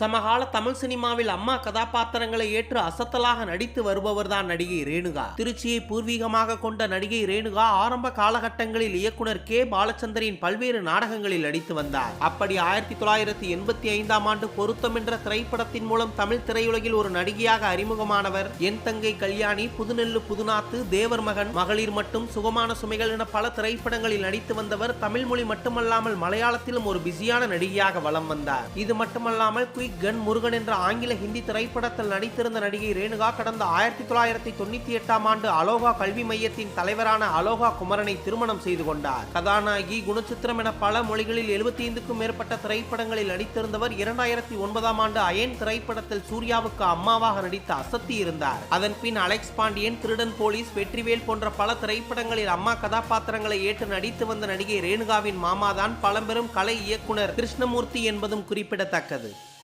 சமகால தமிழ் சினிமாவில் அம்மா கதாபாத்திரங்களை ஏற்று அசத்தலாக நடித்து வருபவர்தான் நடிகை ரேணுகா. திருச்சியை பூர்வீகமாக கொண்ட நடிகை ரேணுகா ஆரம்ப காலகட்டங்களில் இயக்குனர் கே. பாலச்சந்தரின் பல்வேறு நாடகங்களில் நடித்து வந்தார். அப்படி ஆயிரத்தி தொள்ளாயிரத்தி எண்பத்தி ஐந்தாம் ஆண்டு பொருத்தம் என்ற திரைப்படத்தின் மூலம் தமிழ் திரையுலகில் ஒரு நடிகையாக அறிமுகமானவர் என் தங்கை கல்யாணி புதுநெல்லு புதுநாத்து தேவர் மகன் மகளிர் மட்டும் சுகமான சுமைகள் என பல திரைப்படங்களில் நடித்து வந்தவர் தமிழ் மொழி மட்டுமல்லாமல் மலையாளத்திலும் ஒரு பிஸியான நடிகையாக வலம் வந்தார். இது மட்டுமல்லாமல் குயிக் கன் முருகன் என்ற ஆங்கில ஹிந்தி திரைப்படத்தில் நடித்திருந்த நடிகை ரேணுகா கடந்த ஆயிரத்தி தொள்ளாயிரத்தி தொண்ணூத்தி எட்டாம் ஆண்டு அலோகா கல்வி மையத்தின் தலைவரான அலோகா குமரனை திருமணம் செய்து கொண்டார். கதாநாயகி குணச்சித்திரம் என பல மொழிகளில் எழுபத்தி ஐந்துக்கும் மேற்பட்ட திரைப்படங்களில் நடித்திருந்தவர் இரண்டாயிரத்தி ஒன்பதாம் ஆண்டு அயன் திரைப்படத்தில் சூர்யாவுக்கு அம்மாவாக நடித்த அசத்தி இருந்தார். அதன் பின் அலெக்ஸ் பாண்டியன் திருடன் போலீஸ் வெற்றிவேல் போன்ற பல திரைப்படங்களில் அம்மா கதாபாத்திரங்களை ஏற்று நடித்து வந்த நடிகை ரேணுகாவின் மாமாதான் பழம்பெரும் கலை இயக்குனர் கிருஷ்ணமூர்த்தி என்பதும் குறிப்பிடத்தக்கது.